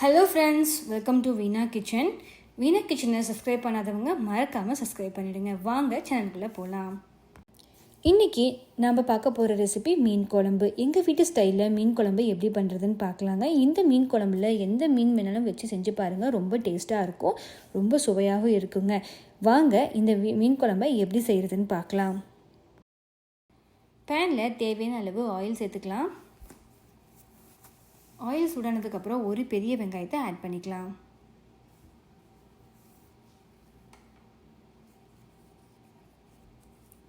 Hello friends welcome to Veena kitchen Veena கிச்சனை subscribe பண்ணாதவங்க மறக்காமல் சப்ஸ்கிரைப் பண்ணிவிடுங்க வாங்க சேனலுக்குள்ளே போகலாம் இன்றைக்கி நம்ம பார்க்க போகிற ரெசிபி மீன் குழம்பு. எங்கள் வீட்டு ஸ்டைலில் மீன் குழம்பு எப்படி பண்ணுறதுன்னு பார்க்கலாங்க. இந்த மீன் குழம்புல எந்த மீன் வேணாலும் வச்சு செஞ்சு பாருங்கள் ரொம்ப டேஸ்ட்டாக இருக்கும். ரொம்ப சுவையாகவும் இருக்குங்க. வாங்க இந்த மீன் குழம்பை எப்படி செய்கிறதுன்னு பார்க்கலாம். பேனில் தேவையான அளவு ஆயில் சேர்த்துக்கலாம். ஆயில் சுடானதுக்கப்புறம் ஒரு பெரிய வெங்காயத்தை ஆட் பண்ணிக்கலாம்.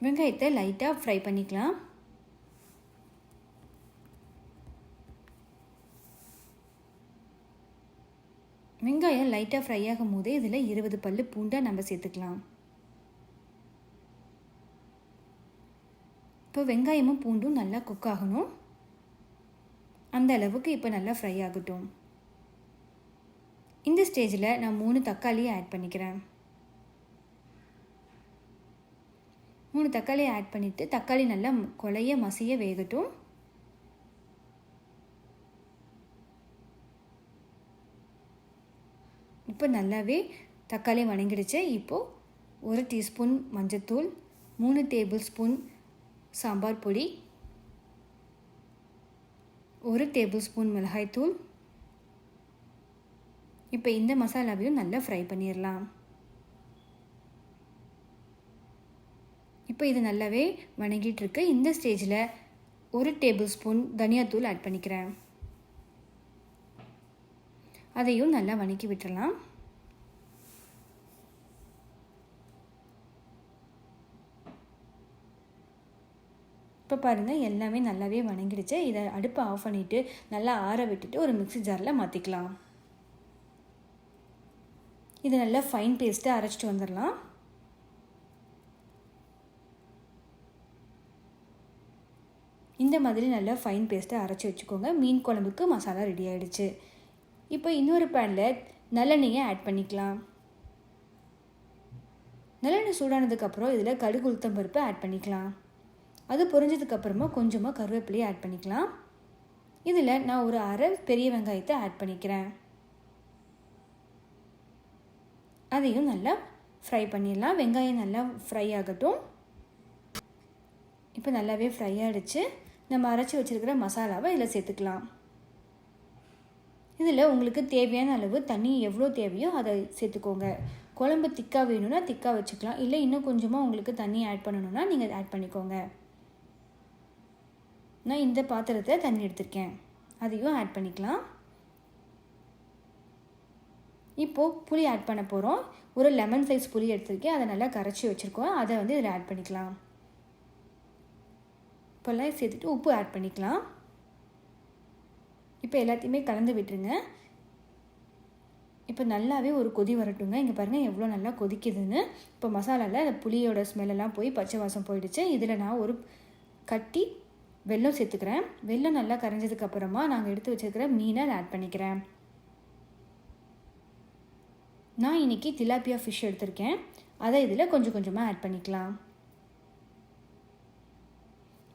வெங்காயத்தை லைட்டாக ஃப்ரை பண்ணிக்கலாம். வெங்காயம் லைட்டாக ஃப்ரை ஆகும் போதே இதில் இருபது பல்லு பூண்டாக நம்ம சேர்த்துக்கலாம். இப்போ வெங்காயமும் பூண்டும் நல்லா குக் ஆகணும். அந்த அளவுக்கு இப்போ நல்லா ஃப்ரை ஆகட்டும். இந்த ஸ்டேஜில் நான் மூணு தக்காளியை ஆட் பண்ணிக்கிறேன். மூணு தக்காளியை ஆட் பண்ணிவிட்டு தக்காளி நல்லா கொலைய மசிய வேகட்டும். இப்போ நல்லாவே தக்காளி வணங்கிடுச்சு. இப்போது ஒரு டீஸ்பூன் மஞ்சத்தூள் மூணு டேபிள் ஸ்பூன் சாம்பார் பொடி ஒரு டேபிள் ஸ்பூன் மிளகாய்த்தூள் இப்போ இந்த மசாலாவையும் நல்லா ஃப்ரை பண்ணிடலாம் இப்போ இது நல்லாவே வணங்கிட்டுருக்கு. இந்த ஸ்டேஜில் ஒரு டேபிள் ஸ்பூன் தனியாத்தூள் ஆட் பண்ணிக்கிறேன். அதையும் நல்லா வணக்கி விட்டுடலாம் இப்போ பாருங்கள் எல்லாமே நல்லாவே வணங்கிடுச்சு. இதை அடுப்பை ஆஃப் பண்ணிவிட்டு நல்லா ஆற விட்டுட்டு ஒரு மிக்சி ஜாரில் மாற்றிக்கலாம் இதை நல்லா ஃபைன் பேஸ்ட்டு அரைச்சிட்டு வந்துடலாம். இந்த மாதிரி நல்லா ஃபைன் பேஸ்ட்டை அரைச்சி வச்சுக்கோங்க. மீன் குழம்புக்கு மசாலா ரெடி ஆகிடுச்சு இப்போ இன்னொரு பேனில் நல்லெண்ணெயை ஆட் பண்ணிக்கலாம். நல்லெண்ணெய் சூடானதுக்கப்புறம் இதில் கடுகு உளுத்தம் பருப்பு ஆட் பண்ணிக்கலாம். அது பொரிஞ்சதுக்கப்புறமா கொஞ்சமாக கருவேப்பிலையை ஆட் பண்ணிக்கலாம். இதில் நான் ஒரு அரை பெரிய வெங்காயத்தை ஆட் பண்ணிக்கிறேன். அதையும் நல்லா ஃப்ரை பண்ணிடலாம். வெங்காயம் நல்லா ஃப்ரை ஆகட்டும். இப்போ நல்லாவே ஃப்ரை ஆகிடுச்சு நம்ம அரைச்சி வச்சுருக்கிற மசாலாவை இதில் சேர்த்துக்கலாம். இதில் உங்களுக்கு தேவையான அளவு தண்ணி எவ்வளோ தேவையோ அதை சேர்த்துக்கோங்க. குழம்பு திக்காக வேணும்னா திக்காக வச்சுக்கலாம். இல்லை இன்னும் கொஞ்சமாக உங்களுக்கு தண்ணி ஆட் பண்ணணுன்னா நீங்கள் ஆட் பண்ணிக்கோங்க. நான் இந்த பாத்திரத்தை தண்ணி எடுத்திருக்கேன். அதையும் ஆட் பண்ணிக்கலாம். இப்போது புளி ஆட் பண்ண போகிறோம் ஒரு லெமன் சைஸ் புளி எடுத்திருக்கேன். அதை நல்லா கரைச்சி வச்சுருக்கோம். அதை வந்து இதில் ஆட் பண்ணிக்கலாம். இப்போல்லாம் சேர்த்துட்டு உப்பு ஆட் பண்ணிக்கலாம். இப்போ எல்லாத்தையுமே கலந்து விட்டுருங்க. இப்போ நல்லாவே ஒரு கொதி வரட்டுங்க. இங்கே பாருங்கள் எவ்வளோ நல்லா கொதிக்குதுன்னு. இப்போ மசாலாவில் அந்த புளியோட ஸ்மெல்லெல்லாம் போய் பச்சை வாசம் போயிடுச்சு. இதில் நான் ஒரு கட்டி வெல்லம் சேர்த்துக்கிறேன். வெல்லம் நல்லா கரைஞ்சதுக்கப்புறமா நாங்கள் எடுத்து வச்சுருக்கிற மீனை ஆட் பண்ணிக்கிறேன். நான் இன்றைக்கி திலாப்பியா ஃபிஷ் எடுத்திருக்கேன். அதை இதில் கொஞ்சம் கொஞ்சமாக ஆட் பண்ணிக்கலாம்.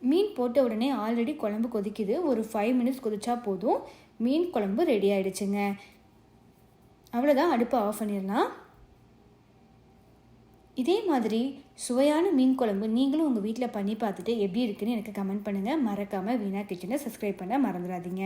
மீன் போட்ட உடனே ஆல்ரெடி குழம்பு கொதிக்குது. ஒரு ஃபைவ் மினிட்ஸ் கொதிச்சா போதும். மீன் குழம்பு ரெடி ஆகிடுச்சுங்க அவ்வளோதான் அடுப்பை ஆஃப் பண்ணிடலாம். இதே மாதிரி சுவையான மீன் குழம்பு நீங்களும் உங்கள் வீட்டில் பண்ணி பார்த்துட்டு எப்படி இருக்குன்னு எனக்கு கமெண்ட் பண்ணுங்கள் மறக்காமல் வீணா கிச்சனை சப்ஸ்கிரைப் பண்ண மறந்துடாதீங்க.